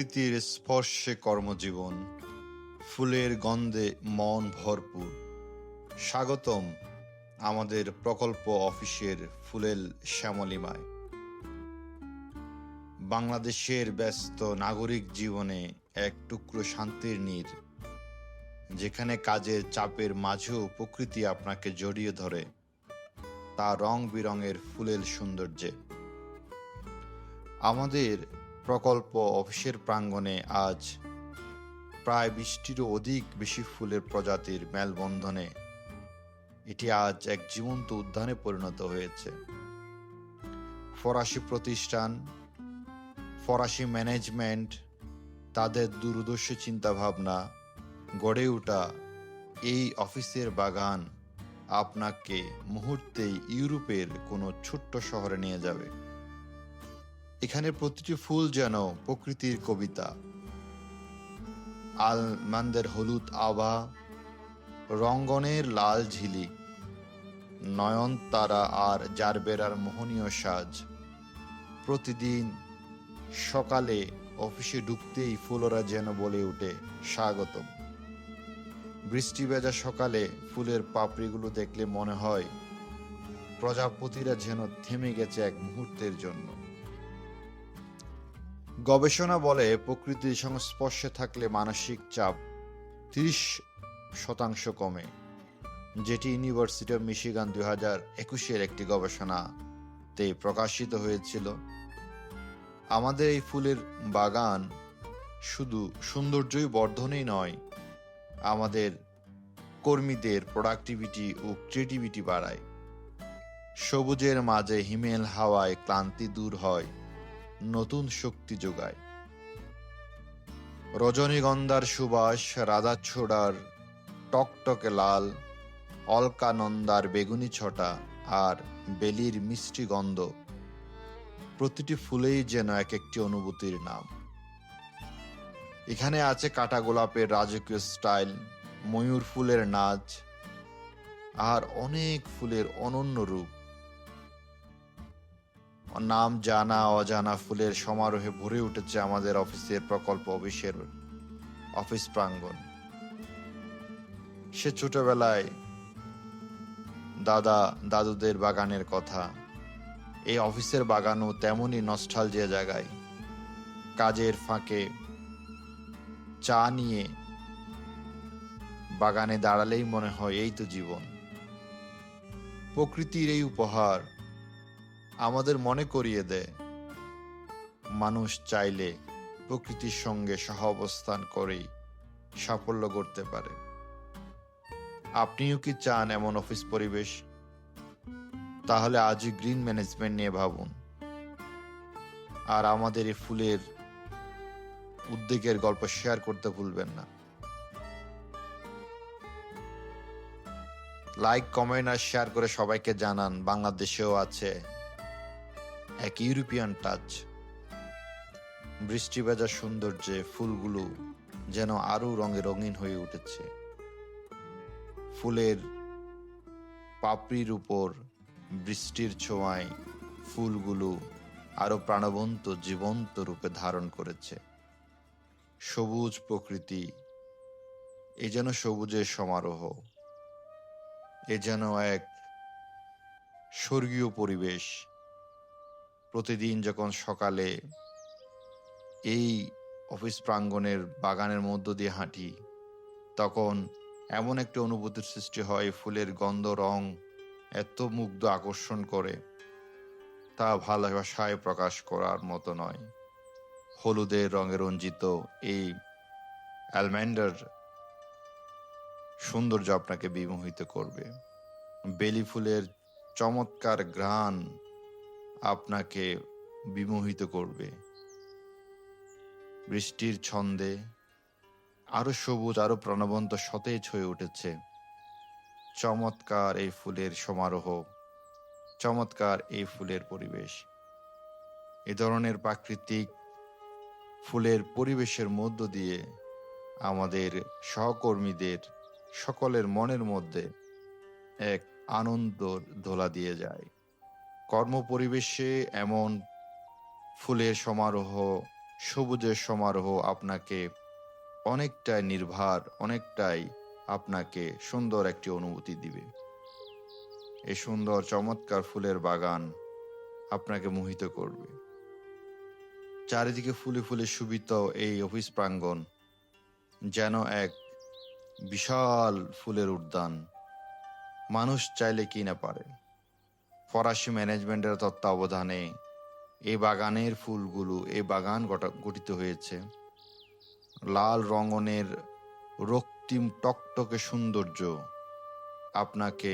প্রকৃতির স্পর্শে কর্মজীবন, ফুলের গন্ধে মন ভরপুর। স্বাগতম আমাদের প্রকল্প অফিসের ফুলেল শ্যামলিমায়। বাংলাদেশের ব্যস্ত নাগরিক জীবনে এক টুকরো শান্তির নীর, যেখানে কাজের চাপের মাঝেও প্রকৃতি আপনাকে জড়িয়ে ধরে, তা রং বেরঙের ফুলেল সৌন্দর্যে। আমাদের প্রকল্প অফিসের প্রাঙ্গণে আজ প্রায় বিশটিরও অধিক বেশি ফুলের প্রজাতির মেলবন্ধনে এটি আজ এক জীবন্ত উদ্যানে পরিণত হয়েছে। ফরাসি প্রতিষ্ঠান, ফরাসি ম্যানেজমেন্ট, তাদের দূরদর্শী চিন্তাভাবনা গড়ে ওঠা এই অফিসের বাগান আপনাকে মুহূর্তেই ইউরোপের কোনো ছোট্ট শহরে নিয়ে যাবে। এখানে প্রতিটি ফুল যেন প্রকৃতির কবিতা। আলমান্দের হলুদ আভা, রঙ্গনের লাল ঝিলিক নয়নতারা আর জারবেরার মোহনীয় সাজ। প্রতিদিন সকালে অফিসে ঢুকতেই ফুলরা যেন বলে ওঠে স্বাগতম। বৃষ্টি ভেজা সকালে ফুলের পাপড়িগুলো দেখলে মনে হয় প্রজাপতিরা যেন থেমে গেছে এক মুহূর্তের জন্য। গবেষণা বলে প্রকৃতির সংস্পর্শে থাকলে মানসিক চাপ তিরিশ শতাংশ কমে, যেটি ইউনিভার্সিটি অফ মিশিগান দুই হাজার একুশের একটি গবেষণাতে প্রকাশিত হয়েছিল। আমাদের এই ফুলের বাগান শুধু সৌন্দর্যই বর্ধনেই নয়, আমাদের কর্মীদের প্রোডাক্টিভিটি ও ক্রিয়েটিভিটি বাড়ায়। সবুজের মাঝে হিমেল হাওয়ায় ক্লান্তি দূর হয়। নতুন শক্তি যোগায়। রজনীগন্ধার সুবাস, রাধাছোড়ার টকটকে লাল, অলকানন্দার বেগুনি ছটা আর বেলির মিষ্টি গন্ধ, প্রতিটি ফুলেই যেন এক একটি অনুভূতির নাম। এখানে আছে কাটা গোলাপের রাজকীয় স্টাইল, ময়ূর ফুলের নাচ, আর অনেক ফুলের অনন্য রূপ। নাম জানা, অজানা ফুলের সমারোহে ভরে উঠেছে আমাদের অফিসের প্রকল্প অফিসের অফিস প্রাঙ্গণ। সে ছোটবেলায় দাদা, দাদুদের বাগানের কথা। এই অফিসের বাগানও তেমনই নস্টাল যে জায়গায়। কাজের ফাঁকে চা নিয়ে বাগানে দাঁড়ালেই মনে হয় এই তো জীবন। প্রকৃতির এই উপহার আমাদের মনে করিয়ে দেয়। মানুষ চাইলে প্রকৃতির সঙ্গে সহাবস্থান করেই সাফল্য করতে পারে। আপনিও কি চান এমন অফিস পরিবেশ? তাহলে আজই গ্রিন ম্যানেজমেন্ট নিয়ে ভাবুন। আর আমাদের এই ফুলের উদ্যোগের গল্প শেয়ার করতে ভুলবেন না। লাইক, কমেন্ট আর শেয়ার করে সবাইকে জানান, বাংলাদেশেও আছে এক ইউরোপিয়ান টাচ বৃষ্টি ভেজা সৌন্দর্যে ফুলগুলো যেন আরও রঙে রঙিন হয়ে উঠেছে। ফুলের পাপড়ির উপর বৃষ্টির ছোঁয়ায় ফুলগুলো আরও প্রাণবন্ত, জীবন্ত রূপে ধারণ করেছে। সবুজ প্রকৃতি, এ যেন সবুজের সমারোহ, এ যেন এক স্বর্গীয় পরিবেশ। প্রতিদিন যখন সকালে এই অফিস প্রাঙ্গণের বাগানের মধ্য দিয়ে হাঁটি, তখন এমন একটা অনুভূতির সৃষ্টি হয়, ফুলের গন্ধ, রং এত মুগ্ধ আকর্ষণ করে, তা ভালোবাসায় প্রকাশ করার মতো নয়। হলুদের রঙে রঞ্জিত এই অ্যালম্যান্ডার সৌন্দর্য আপনাকে বিমোহিত করবে। বেলি ফুলের চমৎকার ঘ্রাণ আপনাকে বিমোহিত করবে। বৃষ্টির ছন্দে আরও সবুজ, আরও প্রাণবন্ত সতেজ হয়ে উঠেছে। চমৎকার এই ফুলের সমারোহ, চমৎকার এই ফুলের পরিবেশ। এ ধরনের প্রাকৃতিক ফুলের পরিবেশের মধ্য দিয়ে আমাদের সহকর্মীদের সকলের মনের মধ্যে এক আনন্দ দোলা দিয়ে যায়। কর্মপরিবেশে এমন ফুলের সমারোহ, সবুজের সমারোহ আপনাকে অনেকটাই নির্ভার, অনেকটাই আপনাকে সুন্দর একটি অনুভূতি দিবে। এই সুন্দর, চমৎকার ফুলের বাগান আপনাকে মোহিত করবে। চারিদিকে ফুলে ফুলে শোভিত এই অফিস প্রাঙ্গণ যেন এক বিশাল ফুলের উদ্যান। মানুষ চাইলে কি না পারে। ফরাসি ম্যানেজমেন্টের তত্ত্বাবধানে এই বাগানের ফুলগুলো এই বাগান গঠিত হয়েছে। লাল রঙনের রক্তিম টকটকে সৌন্দর্য আপনাকে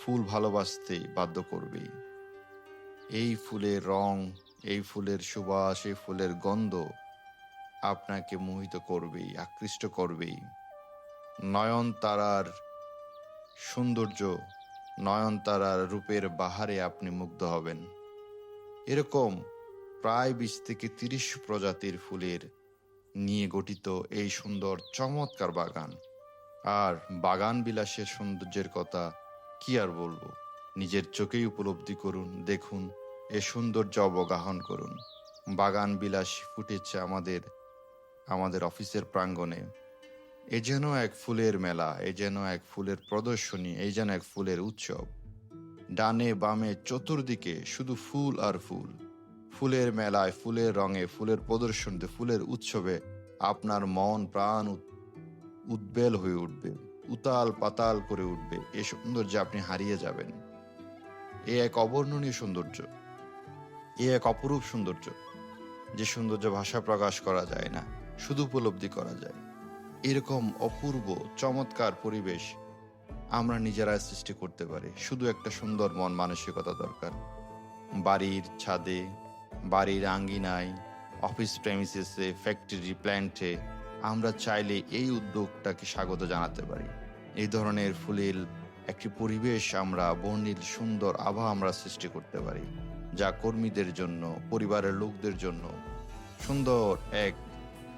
ফুল ভালোবাসতে বাধ্য করবে। এই ফুলের রং, এই ফুলের সুবাস, এই ফুলের গন্ধ আপনাকে মোহিত করবেই, আকৃষ্ট করবেই। নয়ন তারার সৌন্দর্য নয়নতারার রূপের বাহারে আপনি মুগ্ধ হবেন। এরকম প্রায় বিশ থেকে তিরিশ প্রজাতির ফুলের নিয়ে গঠিত এই সুন্দর, চমৎকার বাগান। আর বাগান বিলাসের সৌন্দর্যের কথা কি আর বলব? নিজের চোখেই উপলব্ধি করুন, দেখুন, এ সৌন্দর্য অবগাহন করুন। বাগান বিলাস ফুটেছে আমাদের আমাদের অফিসের প্রাঙ্গণে। এ যেন এক ফুলের মেলা, এ যেন এক ফুলের প্রদর্শনী এই যেন এক ফুলের উৎসব। ডানে বামে চতুর্দিকে শুধু ফুল আর ফুল। ফুলের মেলায়, ফুলের রঙে, ফুলের প্রদর্শনীতে, ফুলের উৎসবে আপনার মন, প্রাণ উদ- উদ্বেল হয়ে উঠবে, উতাল পাতাল করে উঠবে, এ সৌন্দর্যে আপনি হারিয়ে যাবেন। এ এক অবর্ণনীয় সৌন্দর্য, এ এক অপরূপ সৌন্দর্য। যে সৌন্দর্য ভাষা প্রকাশ করা যায় না শুধু উপলব্ধি করা যায়। এরকম অপূর্ব, চমৎকার পরিবেশ আমরা নিজেরাই সৃষ্টি করতে পারি। শুধু একটা সুন্দর মন মানসিকতা দরকার। বাড়ির ছাদে, বাড়ির আঙ্গিনায়, অফিস প্রেমিসেসে ফ্যাক্টরি প্ল্যান্টে আমরা চাইলে এই উদ্যোগটাকে স্বাগত জানাতে পারি। এই ধরনের ফুলের একটি পরিবেশ আমরা, বর্ণিল সুন্দর আভা আমরা সৃষ্টি করতে পারি, যা কর্মীদের জন্য, পরিবারের লোকদের জন্য সুন্দর এক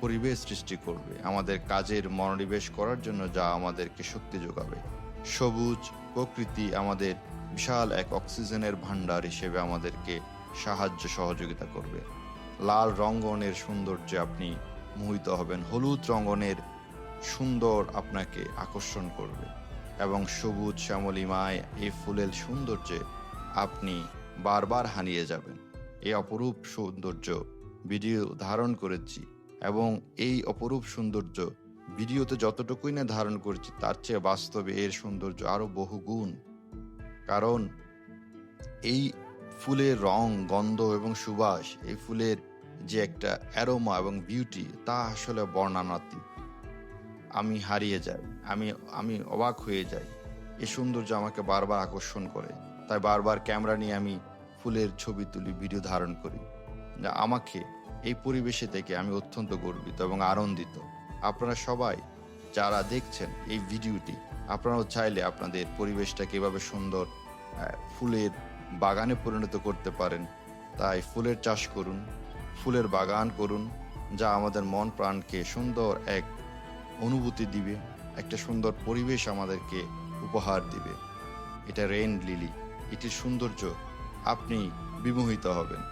পরিবেশ সৃষ্টি করবে, আমাদের কাজের মনোনিবেশ করার জন্য যা আমাদেরকে শক্তি যোগাবে। সবুজ প্রকৃতি আমাদের বিশাল এক অক্সিজেনের ভান্ডার হিসেবে আমাদেরকে সাহায্য সহযোগিতা করবে। লাল রঙ্গনের সৌন্দর্যে আপনি মোহিত হবেন, হলুদ রঙ্গনের সুন্দর আপনাকে আকর্ষণ করবে এবং সবুজ শ্যামলিমায় এই ফুলের সৌন্দর্যে আপনি বারবার হারিয়ে যাবেন। এই অপরূপ সৌন্দর্য ভিডিও ধারণ করেছি। এবং এই অপরূপ সৌন্দর্য, ভিডিওতে যতটুকুই না ধারণ করছি, তার চেয়ে বাস্তবে এর সৌন্দর্য আরও বহুগুণ। কারণ এই ফুলের রং, গন্ধ এবং সুবাস, এই ফুলের যে একটা অ্যারোমা এবং বিউটি, তা আসলে বর্ণনাতীত। আমি হারিয়ে যাই, আমি আমি অবাক হয়ে যাই। এই সৌন্দর্য আমাকে বারবার আকর্ষণ করে। তাই বারবার ক্যামেরা নিয়ে আমি ফুলের ছবি তুলি, ভিডিও ধারণ করি। যা আমাকে এই পরিবেশে থেকে আমি অত্যন্ত গর্বিত এবং আনন্দিত। আপনারা সবাই যারা দেখছেন এই ভিডিওটি, আপনারাও চাইলে আপনাদের পরিবেশটাকে এভাবে সুন্দর ফুলের বাগানে পরিণত করতে পারেন। তাই ফুলের চাষ করুন, ফুলের বাগান করুন, যা আমাদের মন প্রাণকে সুন্দর এক অনুভূতি দিবে, একটা সুন্দর পরিবেশ আমাদেরকে উপহার দিবে। এটা রেন লিলি, এটির সৌন্দর্য আপনি বিমোহিত হবেন।